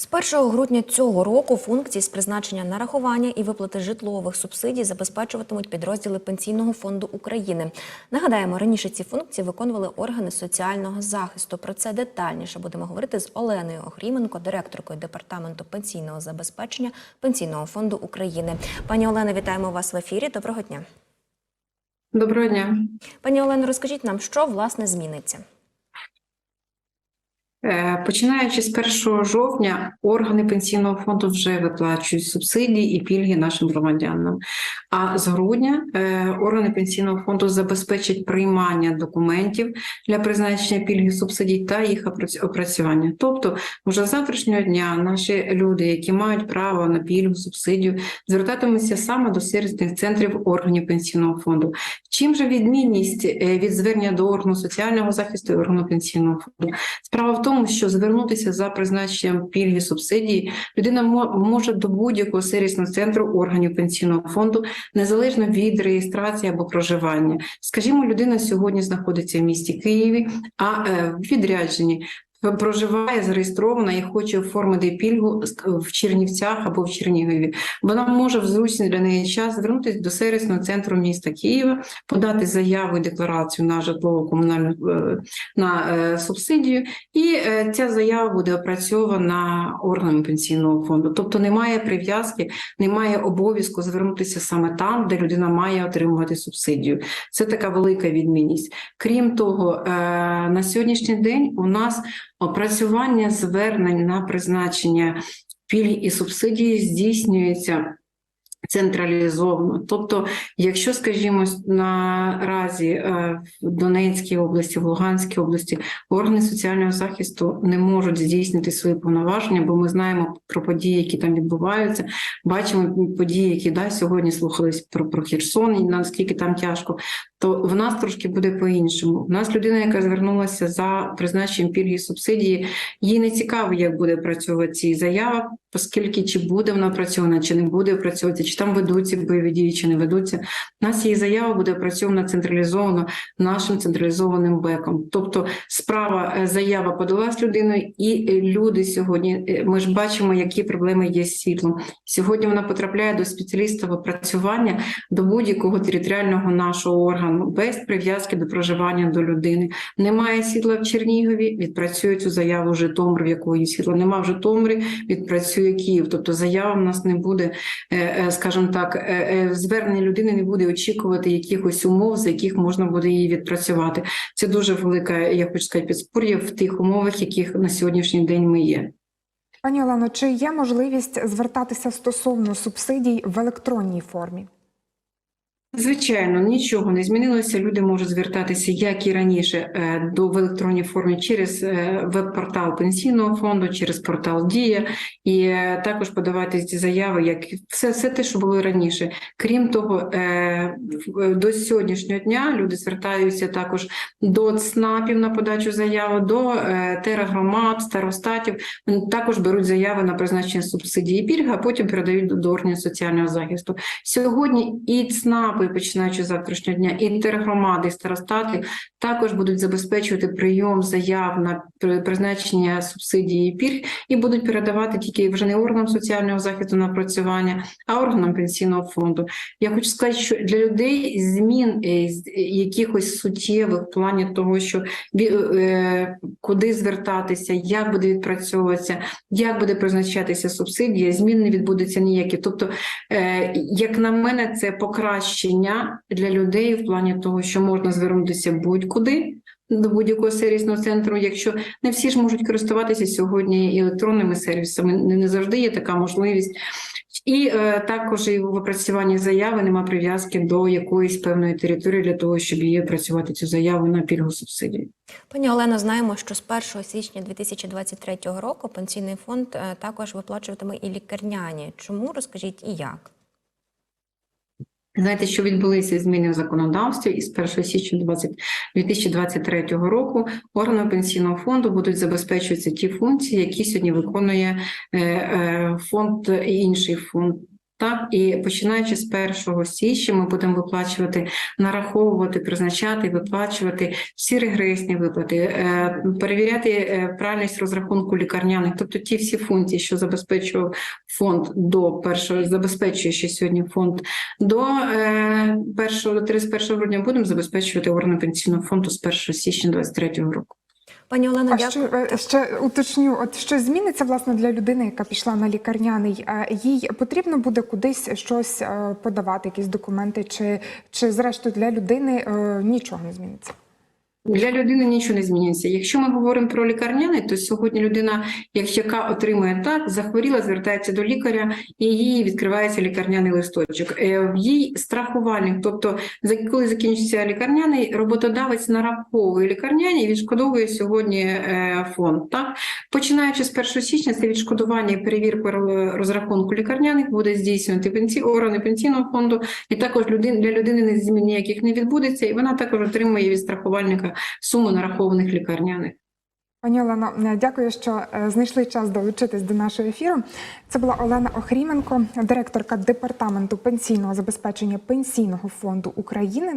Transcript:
З 1 грудня цього року функції з призначення нарахування і виплати житлових субсидій забезпечуватимуть підрозділи Пенсійного фонду України. Нагадаємо, раніше ці функції виконували органи соціального захисту. Про це детальніше будемо говорити з Оленою Охріменко, директоркою департаменту пенсійного забезпечення Пенсійного фонду України. Пані Олено, вітаємо вас в ефірі. Доброго дня. Доброго дня. Пані Олено, розкажіть нам, що власне зміниться. Е, Починаючи з 1 жовтня, органи пенсійного фонду вже виплачують субсидії і пільги нашим громадянам. А з грудня е, органи пенсійного фонду забезпечать приймання документів для призначення пільги субсидій та їх опрацювання. Тобто, вже з завтрашнього дня наші люди, які мають право на пільгу субсидію, звертатимуться саме до сервісних центрів органів пенсійного фонду. Чим же відмінність е, від звернення до органу соціального захисту і органу пенсійного фонду? Справа в тому, що звернутися за призначенням пільги субсидії людина може до будь-якого сервісного центру органів пенсійного фонду незалежно від реєстрації або проживання. Скажімо, людина сьогодні знаходиться в місті Києві, а е, в відрядженні. Проживає зареєстрована і хоче оформити пільгу в Чернівцях або в Чернігові. Вона може в зручний для неї час звернутися до сервісного центру міста Києва, подати заяву і декларацію на житлово-комунальну е, на е, субсидію, і е, ця заява буде опрацьована органами пенсійного фонду. Тобто немає прив'язки, немає обов'язку звернутися саме там, де людина має отримувати субсидію. Це така велика відмінність. Крім того, на сьогоднішній день у нас опрацювання звернень на призначення пільг і субсидії здійснюється. Централізовано, тобто, якщо, скажімо, наразі е, в Донецькій області, в Луганській області органи соціального захисту не можуть здійснити свої повноваження, бо ми знаємо про події, які там відбуваються. Бачимо події, які да, сьогодні слухались про, про Херсон, і наскільки там тяжко. То в нас трошки буде по-іншому. У нас людина, яка звернулася за призначенням пільги субсидії, їй не цікаво, як буде працювати ці заява, оскільки чи буде вона працьована, чи не буде працювати, чи там ведуться бойові дії, чи не ведуться. У нас її заява буде опрацьована централізовано нашим централізованим беком. Тобто справа е, заява подалась людиною, і е, люди сьогодні. е, Ми ж бачимо, які проблеми є з світлом. Сьогодні вона потрапляє до спеціаліста в опрацювання до будь-якого територіального нашого органу без прив'язки до проживання до людини. Немає світла в Чернігові, відпрацює цю заяву Житомир, в якої світла нема в Житомирі, відпрацює Київ. Тобто заява в нас не буде, е, скажімо так, е, е, звернення людини не буде очікувати якихось умов, за яких можна буде її відпрацювати. Це дуже велика, я хочу сказати, підспор'я в тих умовах, яких на сьогоднішній день ми є. Пані Олено, чи є можливість звертатися стосовно субсидій в електронній формі? Звичайно, нічого не змінилося. Люди можуть звертатися, як і раніше, е, до в електронній формі через е, веб-портал пенсійного фонду, через портал Дія, і е, також подавати ці заяви, як все, все те, що було раніше. Крім того, до сьогоднішнього дня люди звертаються також до ЦНАПів на подачу заяви, до тергромад, старостатів. Також беруть заяви на призначення субсидії пільги, а потім передають до органів соціального захисту. Сьогодні і ЦНАПи, починаючи з завтрашнього дня, і тергромади, старостати також будуть забезпечувати прийом заяв на призначення субсидії і пільг і будуть передавати тільки вже не органам соціального захисту на опрацювання, а органам пенсійного фонду. Я хочу сказати, що для людей змін е, е, якихось суттєвих в плані того, що е, куди звертатися, як буде відпрацьовуватися, як буде призначатися субсидія, змін не відбудеться ніякі. Тобто, як на мене, це покращення для людей в плані того, що можна звернутися будь-куди. До будь-якого сервісного центру, якщо не всі ж можуть користуватися сьогодні електронними сервісами, не, завжди є така можливість. І е, також і в опрацюванні заяви нема прив'язки до якоїсь певної території для того, щоб її опрацювати цю заяву на пільгу субсидії. Пані Олено, знаємо, що з 1 січня 2023 року пенсійний фонд е, також виплачуватиме і лікарняні. Чому розкажіть і як? Знаєте, що відбулися зміни в законодавстві, і з 1 січня 20 2023 року органи пенсійного фонду будуть забезпечуватися ті функції, які сьогодні виконує е, е, фонд і інший фонд. Так, і починаючи з 1 січня ми будемо виплачувати, нараховувати, призначати, виплачувати всі регресні виплати, е, перевіряти е, правильність розрахунку лікарняних, тобто ті всі функції, що забезпечував фонд до першого, забезпечує ще сьогодні фонд до е, 1, до 31 грудня, будемо забезпечувати органи пенсійного фонду з 1 січня 2023 року. Пані Олена, А дякую. е, ще уточню, от що зміниться власне для людини, яка пішла на лікарняний? Е, Їй потрібно буде кудись щось е, подавати, якісь документи, чи, чи зрештою для людини нічого не зміниться? Для людини нічого не зміниться. Якщо ми говоримо про лікарняний, то сьогодні людина, як- яка отримує так, захворіла, звертається до лікаря, і їй відкривається лікарняний листочок. Е, їй страхувальник, тобто коли закінчиться лікарняний, роботодавець нараховує лікарняні і відшкодовує сьогодні е, фонд. Так починаючи з 1 січня, це відшкодування і перевірка ро- розрахунку лікарняних буде здійснювати пенсі... органи пенсійного фонду, і також для людини не змін ніяких не відбудеться, і вона також отримує від страхувальника суму нарахованих лікарняних. Пані Олено, е, дякую, що е, знайшли час долучитись до нашого ефіру. Це була Олена Охріменко, директорка департаменту пенсійного забезпечення пенсійного фонду України.